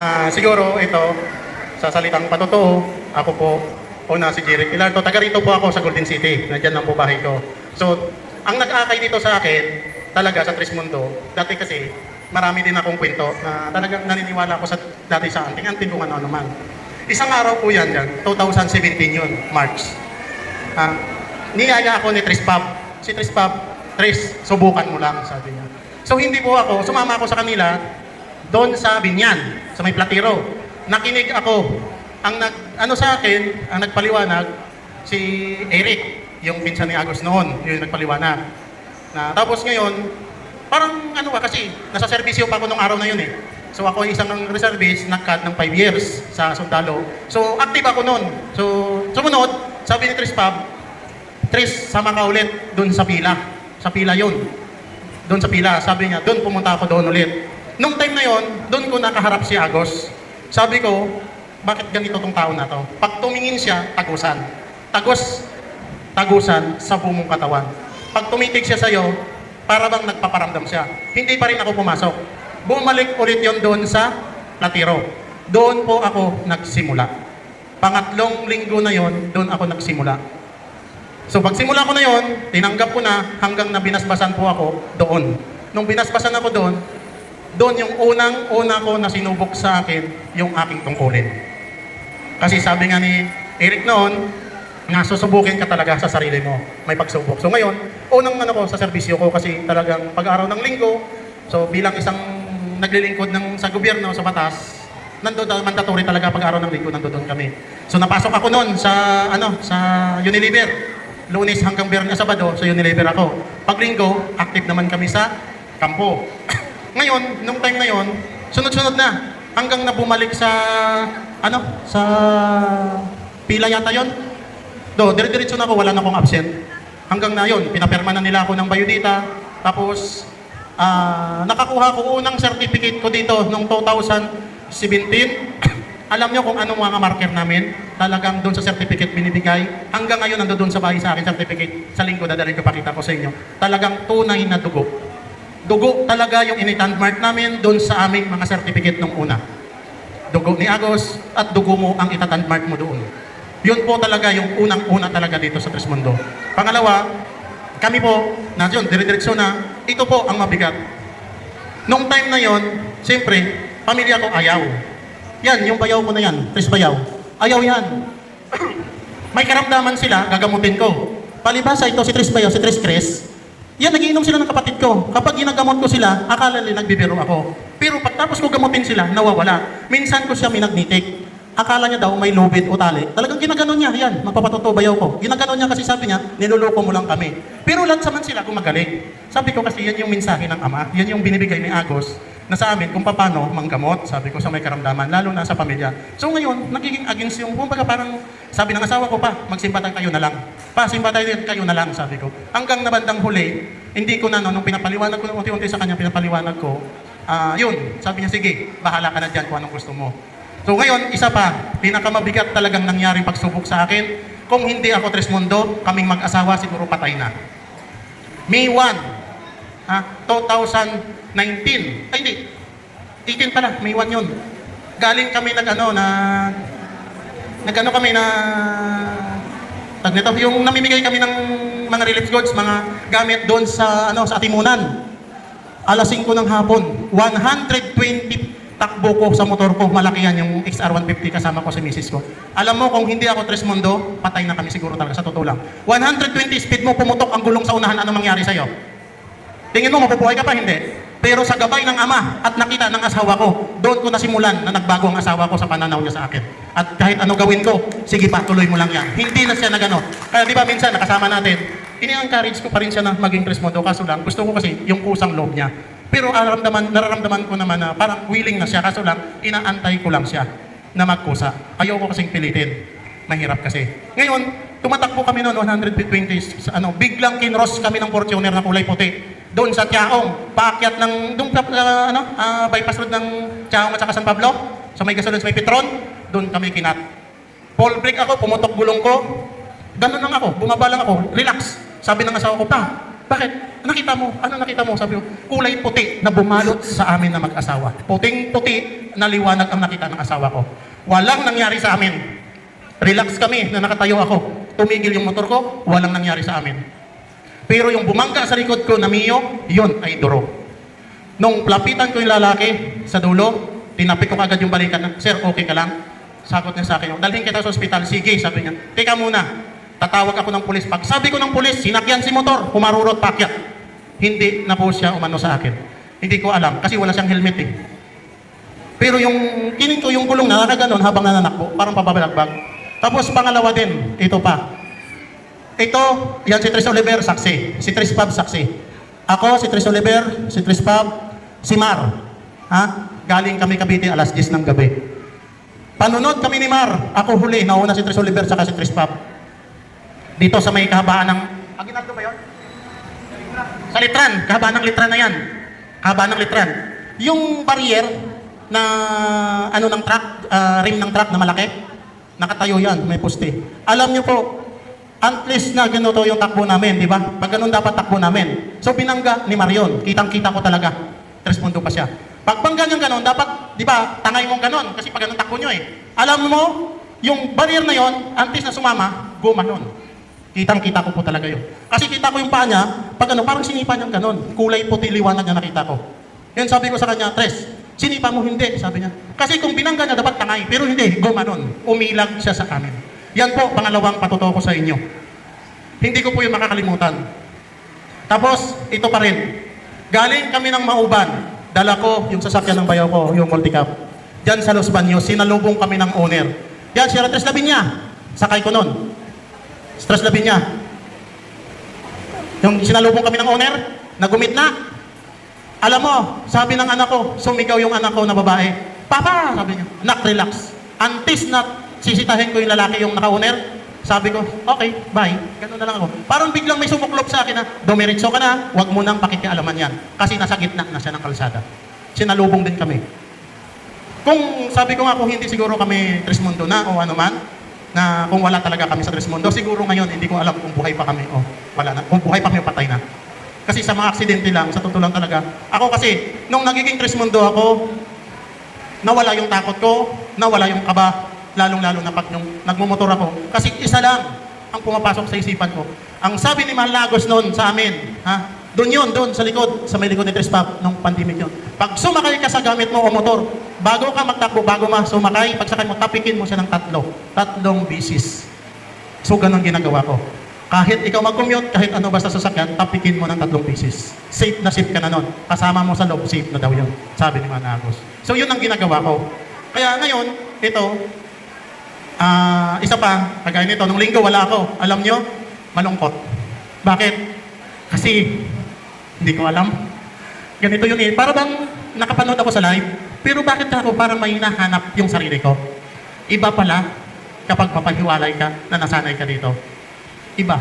Ah, siguro ito, sa salitang patotoo, ako po, una si Jeric Ilarto. Taga rito po ako sa Golden City. Nandyan ang po bahay ko. So, ang nag-aakay dito sa akin, talaga sa Trismundo, dati kasi marami din akong kwento na talagang naniniwala ako sa dati sa anting-anting kung ano naman. Isang araw po yan yan, 2017 yun, March. Ah, niyaya ako ni Tris Pab. Si Tris Pab, Tris, subukan mo lang, sabi niya. So hindi po ako, sumama ako sa kanila, doon sa Binyan, sa may Platiro. Nakinig ako. Ang nag, ano sa akin, ang nagpaliwanag, si Eric, yung pinsan ni Agos noon, yung nagpaliwanag. Na, tapos ngayon, parang ano ba kasi, nasa serbisyo pa ako nung araw na yun eh. So ako isang ng reservist, nag-cut ng 5 years sa sundalo. So active ako noon. So sumunod, sabi ni Tris Pab, Tris, sama ka ulit doon sa pila. Sa pila yun doon sa pila. Sabi niya, doon pumunta ako doon ulit. Nung time na yon, doon ko nakaharap si Agos. Sabi ko, bakit ganito tong tao na to? Pag tumingin siya, tagusan. Tagos, tagusan sa bumong katawan. Pag tumitig siya sa'yo, para bang nagpaparamdam siya. Hindi pa rin ako pumasok. Bumalik ulit yon doon sa Latiro. Doon po ako nagsimula. Pangatlong linggo na yon, doon ako nagsimula. So pagsimula ko na yon, tinanggap ko na hanggang na binasbasan po ako doon. Nung binasbasan ako doon, doon yung unang-una ko na sinubok sa akin yung aking tungkulin. Kasi sabi nga ni Eric noon, nga susubukin ka talaga sa sarili mo, may pagsubok. So ngayon, unang ano ko sa serbisyo ko kasi talagang pag-araw ng linggo, so bilang isang naglilingkod ng sa gobyerno, sa batas, nandoon mandatory talaga pag-araw ng linggo, nandoon kami. So napasok ako noon sa ano sa Unilever. Lunes hanggang Biyernes Sabado, sa Unilever ako. Pag linggo, active naman kami sa kampo. Ngayon, nung time na yon, sunod-sunod na. Hanggang na bumalik sa, ano, sa pila yata yon. Do, dire-diretso na ako, wala na akong absent. Hanggang na yon, pinaperma na nila ako ng Bayudita. Tapos, ah, nakakuha ko unang certificate ko dito noong 2017. Alam niyo kung anong mga marker namin? Talagang doon sa certificate binibigay. Hanggang ngayon, nando doon sa bahay sa akin certificate. Sa linggo, dadalhin ko pakita ko sa inyo. Talagang tunay na dugo. Dugo talaga yung initand mark namin doon sa aming mga certificate nung una. Dugo ni Agos at dugo mo ang itatand mark mo doon. Yun po talaga yung unang-una talaga dito sa Trismundo. Pangalawa, kami po, na yun, dire-diretso na, ito po ang mabigat. Nung time na yon, siyempre, pamilya ko ayaw. Yan, yung bayaw ko na yan, Tris Bayaw. Ayaw yan. May karamdaman sila, gagamutin ko. Palibasa ito si Tris Bayaw, si Tris Chris. Yan, nagiinom sila ng kapatid ko. Kapag ginagamot ko sila, akala nila nagbibiro ako. Pero pagtapos ko gamutin sila, nawawala. Minsan ko siya minagnitik. Akala niya daw may lubid o tali. Talagang ginaganon niya, yan, magpapatotoo bayaw ko. Ginaganon niya kasi sabi niya, niloloko mo lang kami. Pero lahat saman sila gumagaling. Sabi ko kasi yan yung mensahe ng Ama, yan yung binibigay ni Agos na sa amin kung paano manggamot, sabi ko sa may karamdaman, lalo na sa pamilya. So ngayon, nagiging against yung, kumbaga parang, sabi ng asawa ko pa, magsimpatan kayo na lang. Pa, simpatan kayo na lang, sabi ko. Hanggang na bandang huli, hindi ko na, no, nung pinapaliwanag ko, unti-unti sa kanya, pinapaliwanag ko, ah, yun, sabi niya, sige, bahala ka na dyan kung anong gusto mo. So ngayon, isa pa, pinakamabigat talagang nangyaring pagsubok sa akin, kung hindi ako Trismundo, kaming mag-asawa, siguro patay na. May 1, Ah, 2019. Ay, hindi. 18 pala, May 1 yun. Galing kami nag ano na nag ano kami na tag nito, yung namimigay kami ng mga relief goods, mga gamit doon sa ano sa Atimunan. Alas 5 ng hapon, 120 takbo ko sa motor ko, malaki yan yung XR150 kasama ko sa misis ko. Alam mo, kung hindi ako Tresmondo, patay na kami siguro talaga, sa totoo lang. 120 speed mo, pumutok ang gulong sa unahan, ano mangyari sa'yo? Tingin mo, mapupuhay ka pa? Hindi. Pero sa gabay ng ama at nakita ng asawa ko, doon ko nasimulan na nagbago ang asawa ko sa pananaw niya sa akin. At kahit ano gawin ko, sige pa, tuloy mo lang yan. Hindi na siya nagano. Kaya di ba minsan nakasama natin, ini-encourage ko pa rin siya na maging Tresmondo. Kaso lang, gusto ko kasi yung kusang loob niya. Pero nararamdaman, nararamdaman ko naman na parang willing na siya. Kaso lang, inaantay ko lang siya na magkusa. Ayaw ko kasing pilitin. Mahirap kasi. Ngayon, tumatakbo kami noon 120 sa ano, biglang kinross kami ng Fortuner na kulay puti. Doon sa Tiaong, paakyat ng doon sa uh, ano, ah, bypass road ng Tiaong at saka San Pablo, sa may gasolin sa may Petron, doon kami kinat. Full brake ako, pumutok gulong ko. Ganun lang ako, bumaba lang ako, relax. Sabi ng asawa ko pa, Bakit? Nakita mo? Ano nakita mo? Sabi ko, kulay puti na bumalot sa amin na mag-asawa. Puting-puti na liwanag ang nakita ng asawa ko. Walang nangyari sa amin. Relax kami na nakatayo ako. Tumigil yung motor ko, walang nangyari sa amin. Pero yung bumangga sa likod ko na Mio, yun ay duro. Nung lapitan ko yung lalaki sa dulo, tinapik ko kagad yung balikan Sir, okay ka lang? Sagot niya sa akin, dalhin kita sa ospital. Sige, sabi niya. Teka muna, tatawag ako ng pulis. Pag sabi ko ng pulis, sinakyan si motor, humarurot pakyat. Hindi na po siya umano sa akin. Hindi ko alam, kasi wala siyang helmet eh. Pero yung kining ko yung gulong na nakaganon habang nananakbo, parang pababalagbag. Tapos pangalawa din, ito pa. Ito, yan si Tris Oliver, saksi. Si Tris Pab, saksi. Ako, si Tris Oliver, si Tris Pab, si Mar. Ha? Galing kami Cavite alas 10 ng gabi. Panunod kami ni Mar. Ako huli, nauna si Tris Oliver saka si Tris Pab. Dito sa may kahabaan ng... Aginaldo ba yun? Sa litran, kahabaan ng litran na yan. Kahabaan ng litran. Yung barrier na ano ng truck, ah, rim ng truck na malaki, nakatayo yan, may poste. Alam niyo po, at least na ganito yung takbo namin, di ba? Pag ganun dapat takbo namin. So binangga ni Marion, kitang-kita ko talaga. Respondo pa siya. Pag bangga niyang ganun, dapat, di ba, tangay mong ganun, kasi pag ganun takbo niyo eh. Alam mo, yung barrier na yon, antes na sumama, gumanon. Kitang-kita ko po talaga yun. Kasi kita ko yung paa niya, pag ano, parang sinipa niyang ganun. Kulay puti liwanag na nakita ko. Yun sabi ko sa kanya, Tres, sinipa mo hindi, sabi niya. Kasi kung binangga niya, dapat tangay. Pero hindi, gumanon. Umilag siya sa amin. Yan po, pangalawang patuto ko sa inyo. Hindi ko po yung makakalimutan. Tapos, ito pa rin. Galing kami ng Mauban. Dala ko yung sasakyan ng bayaw ko, yung multicap. Diyan sa Los Baños, sinalubong kami ng owner. Yan, si Tres Labinya. Sakay ko nun. Stress labi niya. Yung sinalubong kami ng owner, nagumit na. Alam mo, sabi ng anak ko, sumigaw yung anak ko na babae. Papa, sabi niya, nak, relax. Antis na sisitahin ko yung lalaki yung naka-owner, sabi ko, okay, bye. Ganun na lang ako. Parang biglang may sumuklop sa akin na, dumiritso ka na, huwag mo nang pakikialaman yan. Kasi nasa gitna na siya ng kalsada. Sinalubong din kami. Kung sabi ko nga kung hindi siguro kami Trismundo na o ano man, na kung wala talaga kami sa Trismundo, siguro ngayon hindi ko alam kung buhay pa kami o wala na. Kung buhay pa kami patay na. Kasi sa mga aksidente lang, sa totoo lang talaga. Ako kasi, nung nagiging Trismundo ako, nawala yung takot ko, nawala yung kaba, lalong-lalo na pag nung nagmumotor ako. Kasi isa lang ang pumapasok sa isipan ko. Ang sabi ni Malagos noon sa amin, ha? Doon yun, doon sa likod, sa may likod ni Trispap, nung pandemic yun. Pag sumakay ka sa gamit mo o motor, bago ka magtakbo, bago ma sumakay, pag sakay mo, tapikin mo siya ng tatlo. Tatlong bisis. So, ganun ginagawa ko. Kahit ikaw mag-commute, kahit ano basta sasakyan, tapikin mo ng tatlong pieces. Safe na safe ka na nun. Kasama mo sa loob, safe na daw yun. Sabi ni Managos. So, yun ang ginagawa ko. Kaya ngayon, ito, ah isa pa, kagaya nito, nung linggo wala ako. Alam nyo, malungkot. Bakit? Kasi, hindi ko alam. Ganito yun eh. Para bang nakapanood ako sa live, pero bakit ako parang may hinahanap yung sarili ko? Iba pala kapag mapaghiwalay ka na nasanay ka dito. Iba.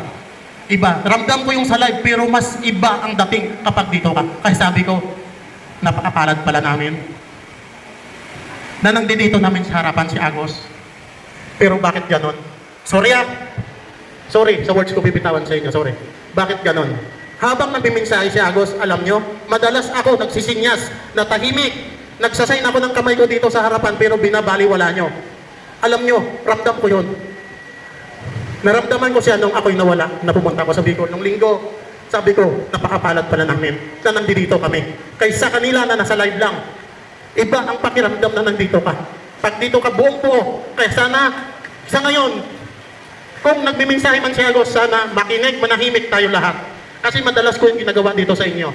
Iba. Ramdam ko yung sa live, pero mas iba ang dating kapag dito ka. Kasi sabi ko, napakapalad pala namin. Na nandito namin sa harapan si Agos. Pero bakit ganon? Sorry ah. Sorry, sa words ko bibitawan sa inyo, sorry. Bakit ganon? Habang nagbimensahe si Agos, alam nyo, madalas ako nagsisinyas, na tahimik. Nagsasign ako ng kamay ko dito sa harapan, pero binabaliwala nyo. Alam nyo, ramdam ko yun. Naramdaman ko siya nung ako'y nawala, na pumunta ako sa Bicol. Nung linggo, sabi ko, napakapalad pala namin na nandito kami. Kaysa kanila na nasa live lang. Iba ang pakiramdam na nandito ka. Pag dito ka buong buo, kaya sana, sa ngayon, kung nagmimensahe man si Agos, sana makinig, manahimik tayo lahat. Kasi madalas ko yung ginagawa dito sa inyo.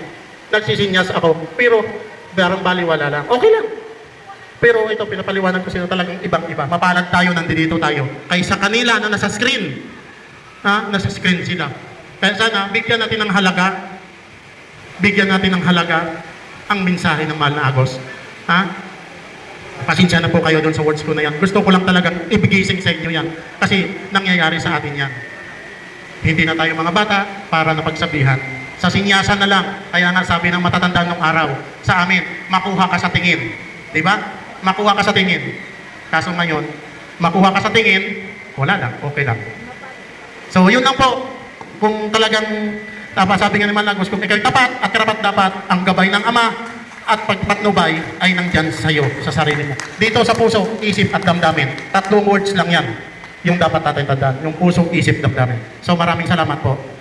Nagsisinyas ako, pero barang baliwala lang. Okay lang. Pero ito, pinapaliwanag ko sino talagang ibang-iba. Mapalad tayo, nandito tayo. Kaysa kanila na nasa screen. Ha? Nasa screen sila. Kaya sana, bigyan natin ng halaga. Bigyan natin ng halaga ang mensahe ng mahal na Agos. Ha? Pasensya na po kayo doon sa words ko na yan. Gusto ko lang talagang ibigising sa inyo yan. Kasi nangyayari sa atin yan. Hindi na tayo mga bata para napagsabihan. Sa sinyasan na lang, kaya nga sabi ng matatanda nung araw, sa amin, makuha ka sa tingin. Di ba? Makuha ka sa tingin. Kaso ngayon, makuha ka sa tingin, wala lang, okay lang. So, yun lang po. Kung talagang Tama, sabi nga naman Lagos, kung ikaw tapat at karapat dapat, ang gabay ng Ama at pagpatnubay ay nandyan sa iyo, sa sarili mo. Dito sa puso, isip at damdamin. Tatlong words lang yan yung dapat natin tandaan. Yung puso, isip, damdamin. So maraming salamat po.